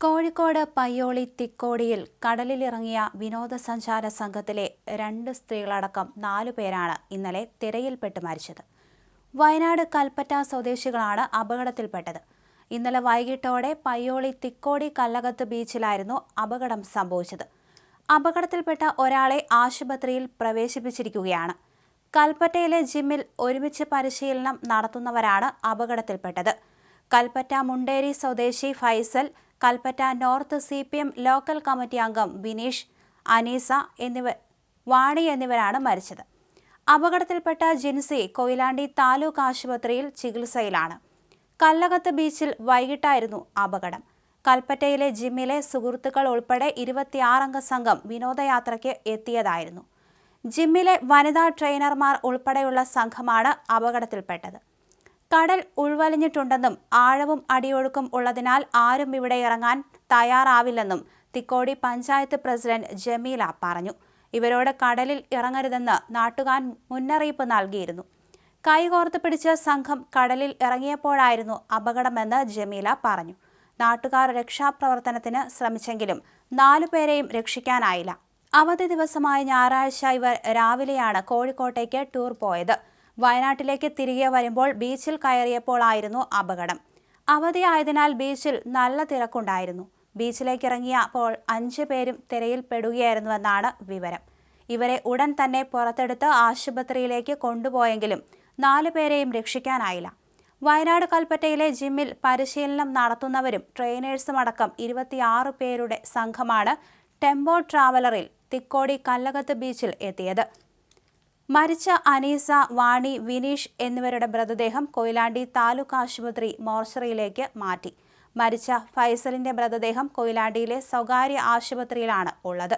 കോഴിക്കോട് പയ്യോളി തിക്കോടിയിൽ കടലിലിറങ്ങിയ വിനോദസഞ്ചാര സംഘത്തിലെ രണ്ട് സ്ത്രീകളടക്കം നാലു പേരാണ് ഇന്നലെ തിരയിൽപ്പെട്ട് മരിച്ചത്. വയനാട് കൽപ്പറ്റ സ്വദേശികളാണ് അപകടത്തിൽപ്പെട്ടത്. ഇന്നലെ വൈകിട്ടോടെ പയ്യോളി തിക്കോടി കല്ലകത്ത് ബീച്ചിലായിരുന്നു അപകടം സംഭവിച്ചത്. അപകടത്തിൽപ്പെട്ട ഒരാളെ ആശുപത്രിയിൽ പ്രവേശിപ്പിച്ചിരിക്കുകയാണ്. കൽപ്പറ്റയിലെ ജിമ്മിൽ ഒരുമിച്ച് പരിശീലനം നടത്തുന്നവരാണ് അപകടത്തിൽപ്പെട്ടത്. കൽപ്പറ്റ മുണ്ടേരി സ്വദേശി Faisal Kalpetta north C P M local committee അംഗം വിനീഷ് അനീസ എന്നിവർ വാണി എന്നിവരാണ് മരിച്ചത്. അപകടത്തിൽപ്പെട്ട ജിൻസി കൊയിലാണ്ടി താലൂക്ക് ആശുപത്രിയിൽ ചികിത്സയിലാണ്. കല്ലകത്ത് ബീച്ചിൽ വൈകിട്ടായിരുന്നു അപകടം. കൽപ്പറ്റയിലെ ജിമ്മിലെ സുഹൃത്തുക്കൾ ഉൾപ്പെടെ ഇരുപത്തിയാറംഗ സംഘം വിനോദയാത്രയ്ക്ക് എത്തിയതായിരുന്നു. ജിമ്മിലെ വനിതാ ട്രെയിനർമാർ ഉൾപ്പെടെയുള്ള സംഘമാണ് അപകടത്തിൽപ്പെട്ടത്. കടൽ ഉൾവലിഞ്ഞിട്ടുണ്ടെന്നും ആഴവും അടിയൊഴുക്കും ഉള്ളതിനാൽ ആരും ഇവിടെ ഇറങ്ങാൻ തയ്യാറാവില്ലെന്നും തിക്കോടി പഞ്ചായത്ത് പ്രസിഡന്റ് ജമീല പറഞ്ഞു. ഇവരോട് കടലിൽ ഇറങ്ങരുതെന്ന് നാട്ടുകാർ മുന്നറിയിപ്പ് നൽകിയിരുന്നു. കൈകോർത്ത് പിടിച്ച സംഘം കടലിൽ ഇറങ്ങിയപ്പോഴായിരുന്നു അപകടമെന്ന് ജമീല പറഞ്ഞു. നാട്ടുകാർ രക്ഷാപ്രവർത്തനത്തിന് ശ്രമിച്ചെങ്കിലും നാലുപേരെയും രക്ഷിക്കാനായില്ല. അവധി ദിവസമായ ഞായറാഴ്ച ഇവർ രാവിലെയാണ് കോഴിക്കോട്ടേക്ക് ടൂർ പോയത്. വയനാട്ടിലേക്ക് തിരികെ വരുമ്പോൾ ബീച്ചിൽ കയറിയപ്പോൾ ആയിരുന്നു അപകടം. അവധിയായതിനാൽ ബീച്ചിൽ നല്ല തിരക്കുണ്ടായിരുന്നു. ബീച്ചിലേക്ക് ഇറങ്ങിയപ്പോൾ അഞ്ചു പേരും തിരയിൽ പെടുകയായിരുന്നുവെന്നാണ് വിവരം. ഇവരെ ഉടൻ തന്നെ പുറത്തെടുത്ത് ആശുപത്രിയിലേക്ക് കൊണ്ടുപോയെങ്കിലും നാലു പേരെയും രക്ഷിക്കാനായില്ല. വയനാട് കൽപ്പറ്റയിലെ ജിമ്മിൽ പരിശീലനം നടത്തുന്നവരും ട്രെയിനേഴ്സും അടക്കം ഇരുപത്തിയാറ് പേരുടെ സംഘമാണ് ടെമ്പോ ട്രാവലറിൽ തിക്കോടി കല്ലകത്ത് ബീച്ചിൽ എത്തിയത്. മരിച്ച അനീസ വാണി വിനീഷ് എന്നിവരുടെ മൃതദേഹം കൊയിലാണ്ടി താലൂക്ക് ആശുപത്രി മോർച്ചറിയിലേക്ക് മാറ്റി. മരിച്ച ഫൈസലിന്റെ മൃതദേഹം കൊയിലാണ്ടിയിലെ സ്വകാര്യ ആശുപത്രിയിലാണ് ഉള്ളത്.